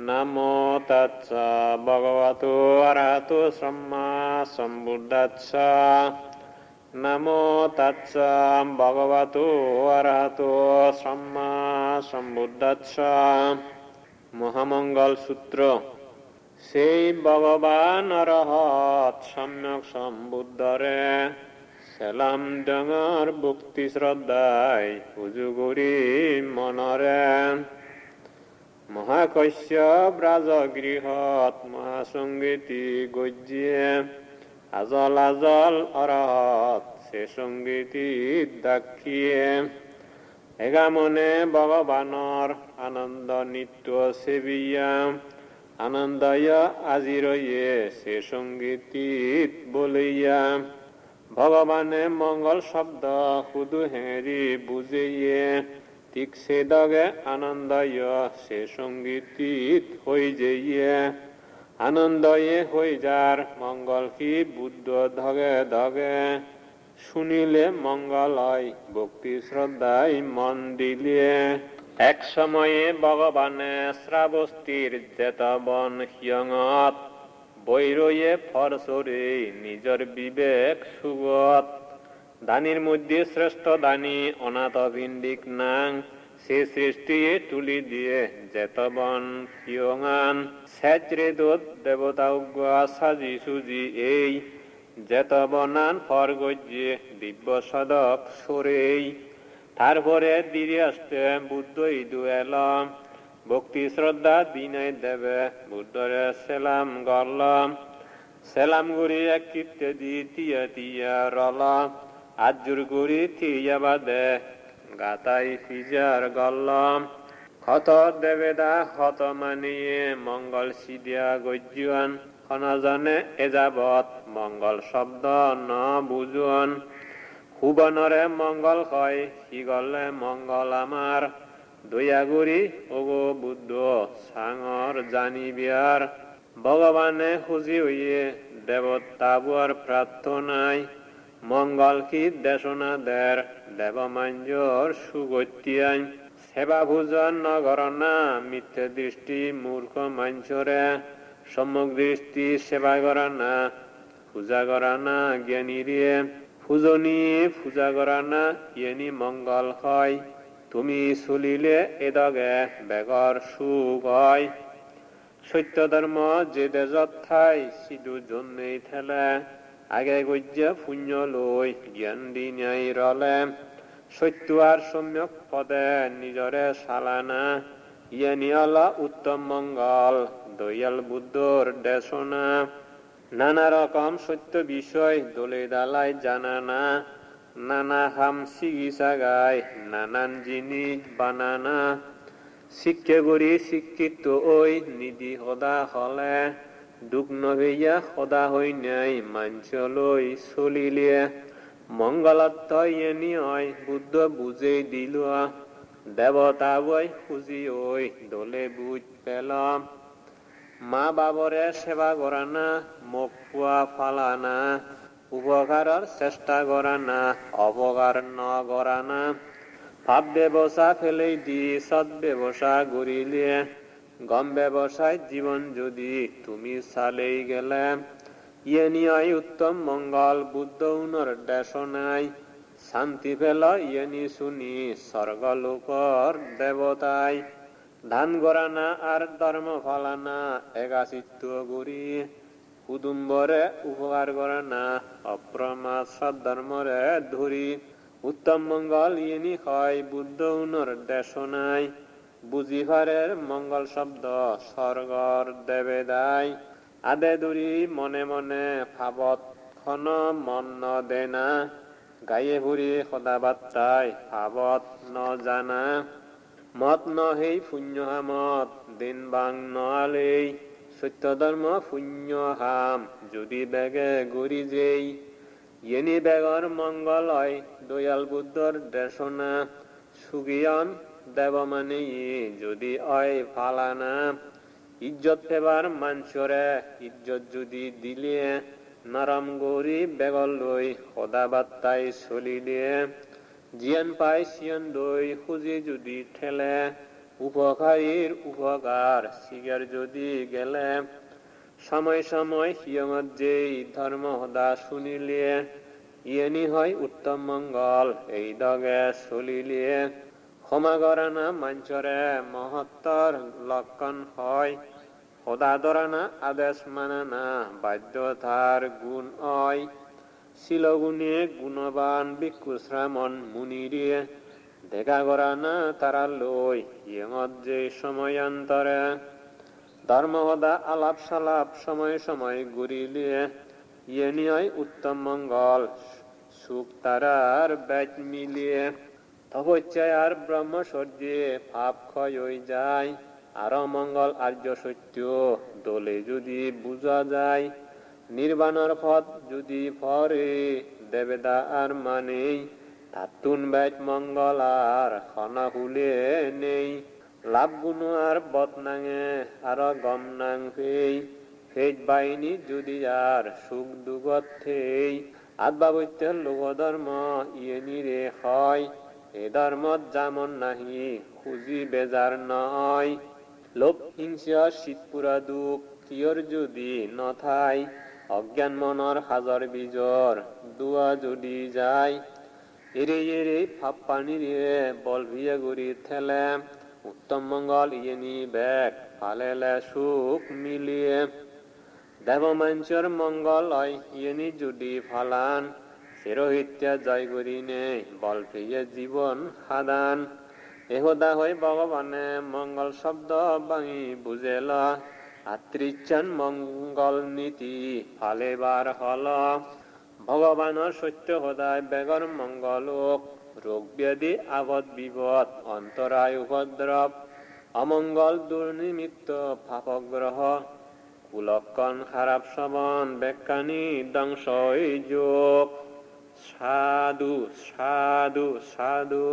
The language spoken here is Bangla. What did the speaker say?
নমো তৎস ভগবতো অরহতো সম্মা সম্বুদ্ধস্স নমো তৎস ভগবতো অরহতো সম্মা সম্বুদ্ধস্স মহামঙ্গল সূত্র সেই ভগবান অরহত সম্যক সম্বুদ্ধরে সেলাম ডাঙৰ ভক্তি শ্ৰদ্ধাই উজুগুৰি মনৰে মহাকশ্যপ ৰাজগৃহত মহাসংগীতি গজ্যে আজল আজল অৰহত সে সংগীতিত দাক্ষিয়ে এগামনে ভগৱানৰ আনন্দ নৃত্য সেবিয়া। আনন্দয় আজিরয়ে সে সঙ্গীতিত বলিয়া। ভগবানে মঙ্গল শব্দ শুধু হেৰি বুজিয়ে ঠিক সে দগে আনন্দয় সে সঙ্গীতিত হৈ যেয়ে। আনন্দয়ে হৈ যাৰ মঙ্গল কি বুদ্ধ ধগে ধগে। শুনিলে মঙ্গলয় ভক্তি শ্রদ্ধায় মন দিলে। এক সময়ে ভগবানে শ্রাবস্তির জেতবন হিয়ঙত বৈরয়ে ফরসরে নিজর বিবেক সুগত। দানির মধ্যে শ্রেষ্ঠ দানি, অনাথ ভিন্দিক নাং, সে সৃষ্টি তুলি দিয়ে জেতবন হিয়ঙান সেচরে দোত দেবতা সাজি সুজি এই জেতবনান ফরগজ্যে দিব্য সদক সরেই। তারপরে দিরে আসতে বুদ্ধ ইদু এলাম, ভক্তি শ্রদ্ধা বিনয় দেবে বুদ্ধরে সেলাম গরলাম সেলাম গুড়ি এক কীর্তে দি তিয়া তিয়া রলাম। আজুর গুড়ি থিয়া বাদে গাতাই ফিজার গল্লাম। ক্ষত দেবেদা ক্ষত মানিয়ে মঙ্গল সিদিয়া গজ্জুয়ান। খনজনে এযাবত মঙ্গল শব্দ ন বুজুয়ান। হুবনরে মঙ্গল হয় গলে মঙ্গল আমার। দয়াগুৰি অগো বুদ্ধ চাঙৰ জানি বিয়াৰ ভগৱানে খুজি হইয়ে দেৱতাবোৱাৰ প্ৰাৰ্থনাই মঙ্গল কি দেশনা দের, দেবমাঞ্জর সুগত্যাই সেবা ভোজন নগরনা মিথ্যে দৃষ্টি মূর্খ মাঞ্চরে। সম্যক দৃষ্টি সেবা করা না পূজা করা না জ্ঞানী রে। পূজনী, পূজা করা না জ্ঞানী মঙ্গল হয়। তুমি চলিলে এদগে বেগৰ সুখ হয়। সত্য ধৰ্ম যে দেজত ঠাই, সিধু জন্মেই ঠেলে। আগে গজ্য পুণ্য লৈ জ্ঞান দি ন্যায় ৰলে সত্য আর সম্যক পদে নিজরে সালানা ইয়ে উত্তম মঙ্গল দয়াল বুদ্ধর দেশনা নানা রকম সত্য বিষয় দলে দালাই জানা না নানা হাম চিকিৎসা গায় নানান জিনিস বানানা শিক্ষা করি শিক্ষিত ওই নিধি সদা হলে দুখ নভেয়া সদা হৈ নাই, মাঞ্চলৈ চলিলে মংগলত এনি হয় বুদ্ধ বুজে দিলোৱা দেৱতা বৈ খুজি ঐ, দলে বুজ পেলাম। মা বাবরে সেবা করা না মুখ পোৱা ফালা না, উপকাৰৰ চেষ্টা কৰা না, অপকাৰ নকৰা না। ভাব ব্যৱসা ফেলেই দি, সৎ ব্যৱসা গড়িলে গম ব্যবসায় জীবন যদি তুমি চালেই গেলে। ইয়ে নিয় উত্তম মঙ্গল, বুদ্ধ উনর দেশনাই শান্তি ফেল ইয়ে নি শুনি স্বর্গলোকর দেবতাই। ধান গড়ানা আর ধর্ম ফলানা একাচিত্ব গড়ি কুদুম্বরে উপকার করানা অপ্রমা সদ্ধর্মরে ধরি। উত্তম মঙ্গল ইনি হয় বুদ্ধ উনর দেশনাই বুঝিভারের মঙ্গল শব্দ স্বর্গর দেবে দায় আদে দুরি মনে মনে ভাবত খন মন ন। দেনা গায়ে ভুৰি সদা ভাবত ন জানা। মত নহেই শূন্য হামত, দিন বাং নআলেই সত্য ধৰ্ম শূন্য হাম, যদি বেগে গৰি যেই। ইয়েনি বেগৰ মংগলয় দয়াল বুদ্ধৰ দেশনা। সুগিয়ন দেব মানে যদি অয় ফালানা, ইজ্জত পেবার মাঞ্চরে ইজ্জত যদি দিলে, নরম গরি বেগল লৈ সদা বাত্তাই চলি দিয়ে জিয়ান পাই চিয়ান দৈ খুজি যদি ঠেলে উপকারীর উপকার শিকার যদি গেলে। সময় সময় হিয়মত যেই ধর্ম সদা শুনিলিয়ে ইয়েনি হয় উত্তম মঙ্গল, এই দগে চলিলিয়ে ক্ষমা করে না মঞ্চরে মহত্তর লক্ষণ হয়। সদা আদেশ মানে না বাধ্যতার গুণ হয় শিলগুণে গুণবান বিক্ষুশ্রামণ মুনিরিয়ে দেখা করা না তারা লই ইয়ঙত যে সময়ান্তরে ধর্মহদা আলাপ সালাপ সময় সময় ঘুরিলিয়ে ইয়ে নিয় উত্তম মঙ্গল সুখ তারার ব্যাচ মিলিয়ে। তপস্যায় আর ব্রহ্মচর্যে পাপ ক্ষয় হয়ে যায়। আর মঙ্গল আর্য সত্য দলে যদি বুঝা যায় নির্বাণর পথ যদি ফরে দেবেদা আর মানেই তাতুন ব্যাচ মঙ্গল আর খনা হুলে নেই। লাভ গুণ আর বদনাঙে আর গম নাং ফেজ বাহিনী যদি আর সুখ দুগত থেই আত্মাবত্য লোক ধর্ম ইয়ে নিরে হয়। এ ধর্মত নাহি, খুঁজি বেজার নয়। লোভ হিংসা শীতপুরা দুখ কিয়র যদি নথাই, অজ্ঞান মনৰ সাজৰ বীজৰ দুৱা যদি যায়। এৰে এৰে ফাপ পানীৰে বল ভিয়ে গুৰি ঠেলে, উত্তম মঙ্গল ইয়েনি বেগ ফালেলে সুখ মিলিয়ে। দেব মঞ্চৰ মঙ্গল হয় ইয়েনি যদি ফালান চিরহিত্যা জয় করি নেই, বল ফিয়ে জীবন সাদান এহদা হৈ ভগৱানে মঙ্গল শব্দ ভাঙি বুজেল আত্রিচান মঙ্গল নীতি ফালেবার হল। ভগবানৰ সত্য সদায় বেগৰ মঙ্গলোক ৰোগ ব্যাধি, আবদ, বিপদ অন্তরায় উপদ্রব অমঙ্গল দুর্নিমিত্ত পাপগ্রহ কুলক্ষণ খারাপ শ্রবণ বেকানি, ধ্বংসই যোগ। সাধু সাধু সাধু